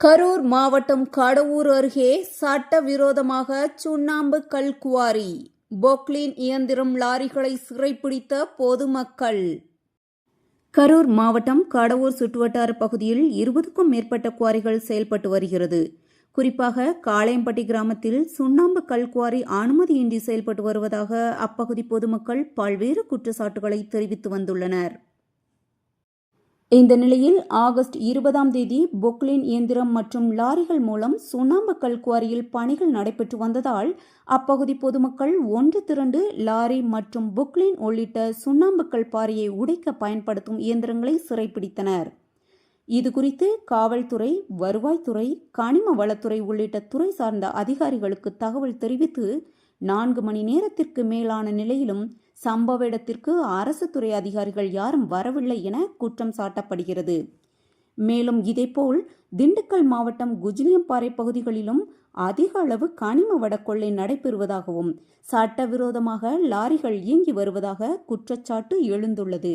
கரூர் மாவட்டம் கடவூர் அருகே சட்டவிரோதமாக சுண்ணாம்பு கல்குவாரி போக்லின் இயந்திரம் லாரிகளை சிறைப்பிடித்த பொதுமக்கள். கரூர் மாவட்டம் கடவூர் சுற்றுவட்டார பகுதியில் இருபதுக்கும் மேற்பட்ட குவாரிகள் செயல்பட்டு வருகிறது. குறிப்பாக காளையம்பட்டி கிராமத்தில் சுண்ணாம்பு கல்குவாரி அனுமதியின்றி செயல்பட்டு வருவதாக அப்பகுதி பொதுமக்கள் பல்வேறு குற்றச்சாட்டுகளை தெரிவித்து வந்துள்ளனர். இந்த நிலையில் ஆகஸ்ட் இருபதாம் தேதி பொக்லின் இயந்திரம் மற்றும் லாரிகள் மூலம் சுண்ணாம்பு கல்குவாரியில் பணிகள் நடைபெற்று வந்ததால் அப்பகுதி பொதுமக்கள் ஒன்று திரண்டு லாரி மற்றும் புக்லின் உள்ளிட்ட சுண்ணாம்புக்கல் பாறையை உடைக்க பயன்படுத்தும் இயந்திரங்களை சிறைப்பிடித்தனர். இதுகுறித்து காவல்துறை வருவாய்த்துறை கனிம வளத்துறை உள்ளிட்ட துறை சார்ந்த அதிகாரிகளுக்கு தகவல் தெரிவித்து நான்கு மணி நேரத்திற்கு மேலான நிலையிலும் சம்பவ இடத்திற்கு அரசு துறை அதிகாரிகள் யாரும் வரவில்லை என குற்றம் சாட்டப்படுகிறது. மேலும் இதேபோல் திண்டுக்கல் மாவட்டம் குஜிலியம்பாறை பகுதிகளிலும் அதிக அளவு கனிம வடக்கொள்ளை நடைபெறுவதாகவும் சட்டவிரோதமாக லாரிகள் இயங்கி வருவதாக குற்றச்சாட்டு எழுந்துள்ளது.